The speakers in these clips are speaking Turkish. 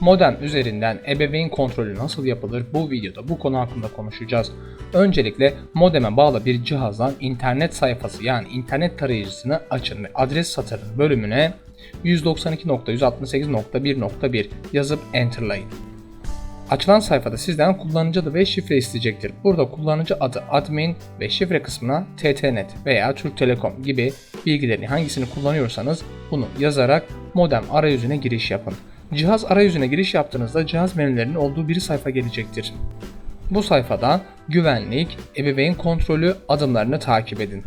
Modem üzerinden ebeveyn kontrolü nasıl yapılır bu videoda bu konu hakkında konuşacağız. Öncelikle modeme bağlı bir cihazdan internet sayfası yani internet tarayıcısını açın ve adres satırının bölümüne 192.168.1.1 yazıp enterlayın. Açılan sayfada sizden kullanıcı adı ve şifre isteyecektir. Burada kullanıcı adı admin ve şifre kısmına ttnet veya Türk Telekom gibi bilgilerini hangisini kullanıyorsanız bunu yazarak modem arayüzüne giriş yapın. Cihaz arayüzüne giriş yaptığınızda cihaz menülerinin olduğu bir sayfa gelecektir. Bu sayfada güvenlik, ebeveyn kontrolü adımlarını takip edin.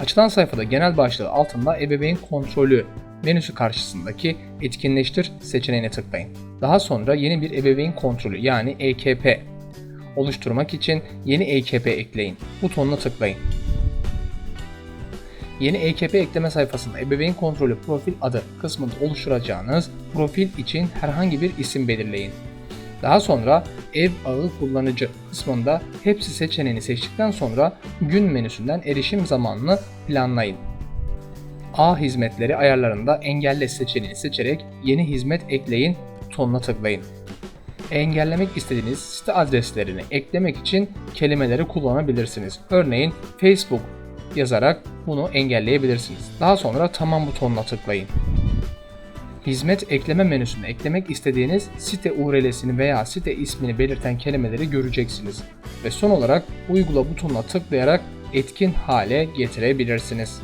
Açılan sayfada genel başlığı altında ebeveyn kontrolü menüsü karşısındaki etkinleştir seçeneğine tıklayın. Daha sonra yeni bir ebeveyn kontrolü yani EKP oluşturmak için yeni EKP ekleyin butonuna tıklayın. Yeni EKP ekleme sayfasında ebeveyn kontrolü profil adı kısmında oluşturacağınız profil için herhangi bir isim belirleyin. Daha sonra ev ağı kullanıcı kısmında hepsi seçeneğini seçtikten sonra gün menüsünden erişim zamanını planlayın. A hizmetleri ayarlarında engelle seçeneğini seçerek yeni hizmet ekleyin butonuna tıklayın. Engellemek istediğiniz site adreslerini eklemek için kelimeleri kullanabilirsiniz. Örneğin Facebook yazarak bunu engelleyebilirsiniz. Daha sonra tamam butonuna tıklayın. Hizmet ekleme menüsünde eklemek istediğiniz site URL'sini veya site ismini belirten kelimeleri göreceksiniz. Ve son olarak uygula butonuna tıklayarak etkin hale getirebilirsiniz.